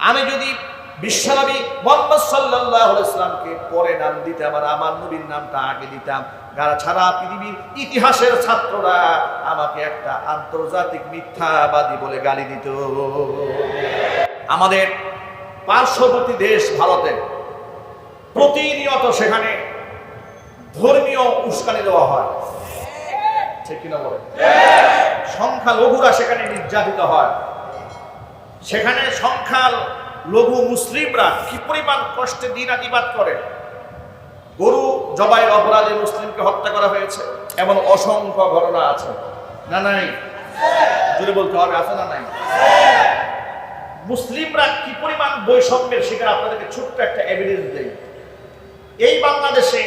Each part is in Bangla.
আমি যদি বিশ্বনবী মোহাম্মদ সাল্লাহ ইসলামকে পরে নাম দিতাম আর আমার নবীর নামটা আগে দিতাম যারা ছাড়া পৃথিবীর ইতিহাসের ছাত্ররা আমাকে একটা আন্তর্জাতিক মিথ্যাবাদী বলে গালি দিত। আমাদের পার্শ্ববর্তী দেশ ভারতে প্রতিনিয়ত সেখানে ধর্মীয় উস্কানি দেওয়া হয়। ঠিক কিনা বলে সংখ্যালঘুরা সেখানে নির্যাতিত হয়। সেখানে সংখ্যা লঘু মুসলিমরা কি পরিমাণ কষ্টে দিন আতিবাদ করে? গরু জবাই অপরাধে মুসলিমকে হত্যা করা হয়েছে, এমন অসংখ্য ঘটনা আছে। না, নাই? জুড়ে বলতে হবে, আছে না নাই? মুসলিমরা কি পরিমাণ বৈষম্যের শিকার? আপনাদেরকে ছোট্ট একটা এভিডেন্স দেয় এই বাংলাদেশে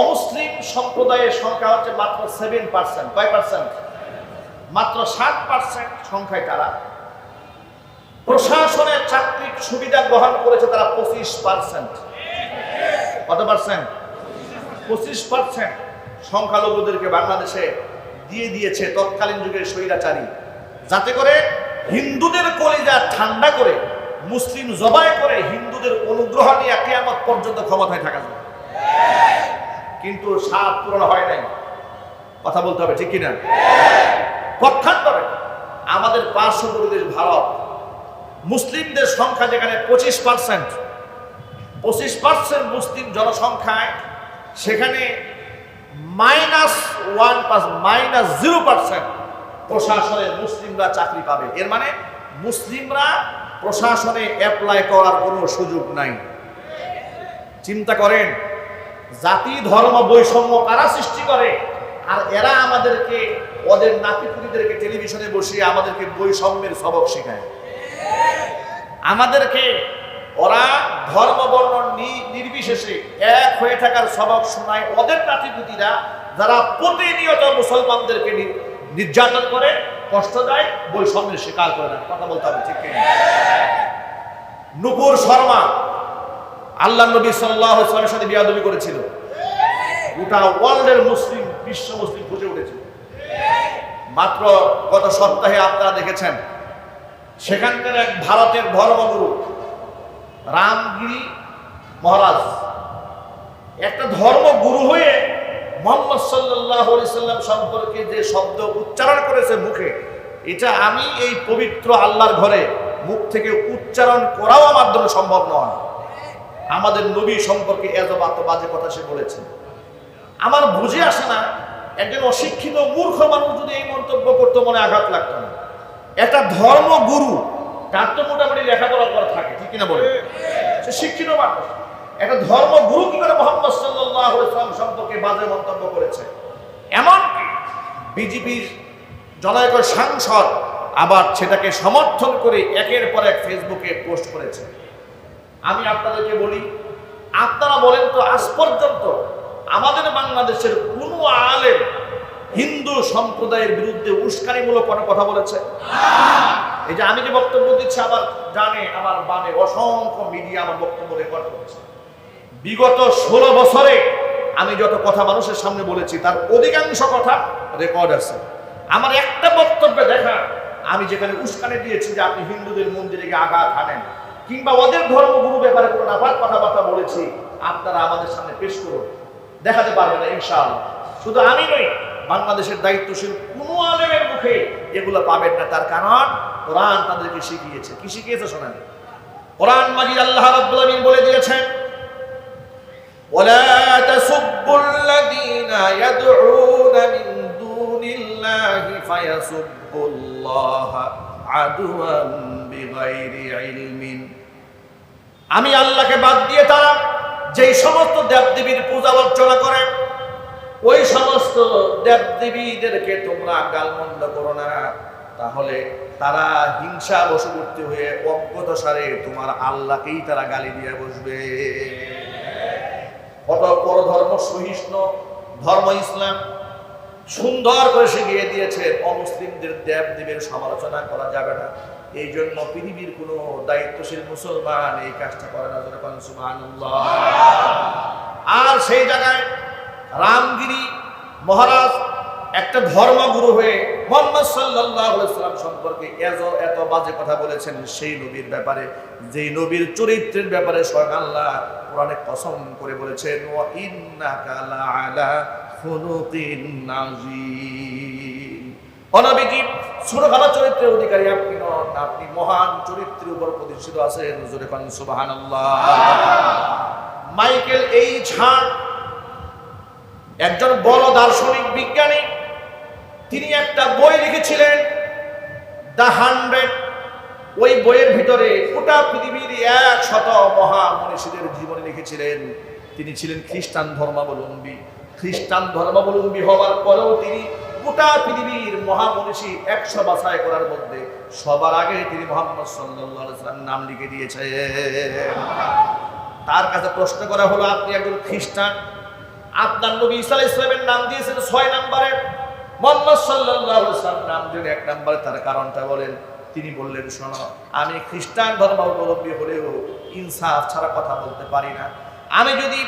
অমুসলিম সম্প্রদায়ের সংখ্যা হচ্ছে মাত্র সেভেন পার্সেন্ট কয় পার্সেন্ট মাত্র সাত পার্সেন্ট সংখ্যায় তারা প্রশাসনের চাকরির সুবিধা গ্রহণ করেছে তারা পঁচিশ পার্সেন্ট। কত পার্সেন্ট? পঁচিশ পার্সেন্ট সংখ্যালঘুদেরকে বাংলাদেশে দিয়ে দিয়েছে তৎকালীন যুগের স্বৈরাচারী। যাতে করে হিন্দুদের কলিজা ঠান্ডা করে মুসলিম জবাই করে হিন্দুদের অনুগ্রহ নিয়ে কেয়ামত পর্যন্ত ক্ষমতায় থাকা যায়। কিন্তু সাত পূরণ হয় নাই। কথা বলতে হবে ঠিক কিনা? পক্ষান্তরে আমাদের পার্শ্ববর্তী দেশ ভারত মুসলিমদের সংখ্যা যেখানে পঁচিশ পার্সেন্ট পঁচিশ পার্সেন্ট মুসলিম জনসংখ্যায়, সেখানে minus one minus zero percent প্রশাসনে মুসলিমরা চাকরি পাবে। এর মানে মুসলিমরা প্রশাসনে অ্যাপ্লাই করার কোনো সুযোগ নাই। চিন্তা করেন, জাতি, ধর্ম, বৈষম্য কারা সৃষ্টি করে? আর এরা আমাদেরকে, ওদের নাতিপুতিদেরকে টেলিভিশনে বসিয়ে আমাদেরকে বৈষম্যের সবক শেখায়। আমাদেরকে ওরা ধর্ম, বর্ণ, নি- নির্বিশেষে এক হয়ে থাকার সবক শোনায় ওদের নাতিপুতিরা যারা প্রতিনিয়ত মুসলমানদেরকে নির্যাতন করে, কষ্ট দেয়, বৈষম্যের শিকার করে না কথা বলতে হবে, ঠিক নুপুর শর্মা আল্লাহ নবী সাল্লাহ ইসলামের সাথে বিয়াদবি করেছিল। গোটা ওয়ার্ল্ডের মুসলিম, বিশ্ব মুসলিম খুঁজে উঠেছিল। মাত্র গত সপ্তাহে আপনারা দেখেছেন সেখানকার এক ভারতের ধর্মগুরু, রামগিরি মহারাজ। একটা ধর্মগুরু হয়ে মোহাম্মদ সাল্লাহ সাল্লাম সম্পর্কে যে শব্দ উচ্চারণ করেছে মুখে, এটা আমি এই পবিত্র আল্লাহর ঘরে মুখ থেকে উচ্চারণ করাও আমার জন্য সম্ভব নয়। আমাদের নবী সম্পর্কে এত বাত বাজে কথা সে বলেছে। আমার বুঝে আসে না, একজন অশিক্ষিত মূর্খ মানুষ যদি এই মন্তব্য করতো মনে আঘাত লাগতো না। একটা ধর্মগুরু তার তো মোটামুটি লেখাপড়া করা থাকে, ঠিক কিনা বলে সে শিক্ষিত মানুষ। একটা ধর্মগুরু কি করে মোহাম্মদ সাল্লাহ সম্পর্কে বাজে মন্তব্য করেছে? এমনকি বিজেপির জনৈক সাংসদ আবার সেটাকে সমর্থন করে একের পর এক ফেসবুকে পোস্ট করেছে। আমি আপনাদেরকে বলি, আপনারা বলেন তো আজ পর্যন্ত আমাদের বাংলাদেশের কোনো আলেম হিন্দু সম্প্রদায়ের বিরুদ্ধে উস্কানিমূলক কোনো কথা বলেছে? এই যে আমি যে বক্তব্য দিচ্ছি, আমার জানে আমার বামে অসংখ্য মিডিয়া আমার বক্তব্য রেকর্ড করছে। বিগত ষোলো বছরে আমি যত কথা মানুষের সামনে বলেছি, তার অধিকাংশ কথা রেকর্ড আছে। আমার একটা বক্তব্যে দেখা, আমি যেখানে উস্কানি দিয়েছি যে আপনি হিন্দুদের মন্দিরে গিয়ে আঘাত হানেন, কিংবা ওদের ধর্মগুরু ব্যাপারে কোনো নাপাক কথাবার্তা বলেছি, আপনারা আমাদের সামনে পেশ করুন। দেখাতে পারবে না, ইনশাআল্লাহ। শুধু আমি নই বাংলাদেশের দায়িত্বশীল কোনো আলেমের মুখে এগুলো পাবেন না। তার কারণ কোরআন তাদেরকে শিখিয়েছে। কি শিখিয়েছে শোনেন? কোরআন মাজিদ আল্লাহ রাব্বুল আমিন বলে দিয়েছেন, ওয়ালা তাসুব্বুল লাযীনা ইয়াদউনা মিন দুনিল্লাহি ফায়াসুব্বুল্লাহা আদুয়ান বিগাইরি ইলমিন। আমি আল্লাহকে বাদ দিয়ে তারা যেই সমস্ত দেবদেবীর পূজা অর্চনা ওই সমস্ত দেবদেবীদেরকে তোমরা গালমন্দ করো না। তাহলে তারা হিংসা বশবর্তী হয়ে অজ্ঞতসারে তোমার আল্লাহকেই তারা গালি দিয়ে বসবে। কত পরধর্ম সহিষ্ণু, ধর্ম ইসলাম সুন্দর করে শিখিয়ে দিয়েছে, অমুসলিমদের দেব দেবের সমালোচনা করা যাবে না। এই জন্য পৃথিবীর কোনো দায়িত্বশীল মুসলমান এই কাজটা করে না আর সেই জায়গায় রামগিরি মহারাজ একটা ধর্মগুরু হয়ে মোহাম্মদ সাল্লাম সম্পর্কে এত এত বাজে কথা বলেছেন, সেই নবীর ব্যাপারে, যেই নবীর চরিত্রের ব্যাপারে স্বয়ং আল্লাহ কোরআনে কসম করে বলেছেন, ওয়া ইন্নাকা লাআলা খুলুকিন ছোট ভালো চরিত্রের অধিকারী আপনি আপনি মহান চরিত্রের উপর প্রতিষ্ঠিত আছেন, জোরে সুবহানাল্লাহ। মাইকেল এই ঝাড় একজন বড় দার্শনিক বিজ্ঞানী, তিনি একটা বই লিখেছিলেন, দ্য হান্ড্রেড। ওই বইয়ের ভিতরে গোটা পৃথিবীর এক শত মহা মনীষীদের জীবনে লিখেছিলেন। তিনি ছিলেন খ্রিস্টান ধর্মাবলম্বী। খ্রিস্টান ধর্মাবলম্বী হওয়ার পরেও তিনি গোটা পৃথিবীর মহামনীষী একশো বাছাই করার মধ্যে সবার আগে তিনি মোহাম্মদ সাল্লাম নাম লিখে দিয়েছেন। তার কাছে প্রশ্ন করা হলো, আপনি একজন খ্রিস্টান? আপনার নবী আলাইহিস ইসলামের নাম দিয়েছেন ছয় নম্বরে। মোহাম্মদ আলাইহি সাল্লাম নাম দিলেন এক নম্বরে, তার কারণটা বলেন, তিনি বললেন, শোনো, আমি খ্রিস্টান ধর্মাবলম্বী হলেও ইনসাফ ছাড়া কথা বলতে পারি না। আমি যদি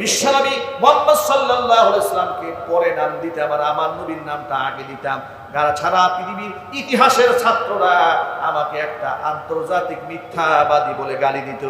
বিশ্বনবী মোহাম্মদ সাল্লাল্লাহু আলাইহি সাল্লামকে পরে নাম দিতাম আর আমার নবীর নামটা আগে দিতাম, যারা ছাড়া পৃথিবীর ইতিহাসের ছাত্ররা আমাকে একটা আন্তর্জাতিক মিথ্যাবাদী বলে গালি দিত।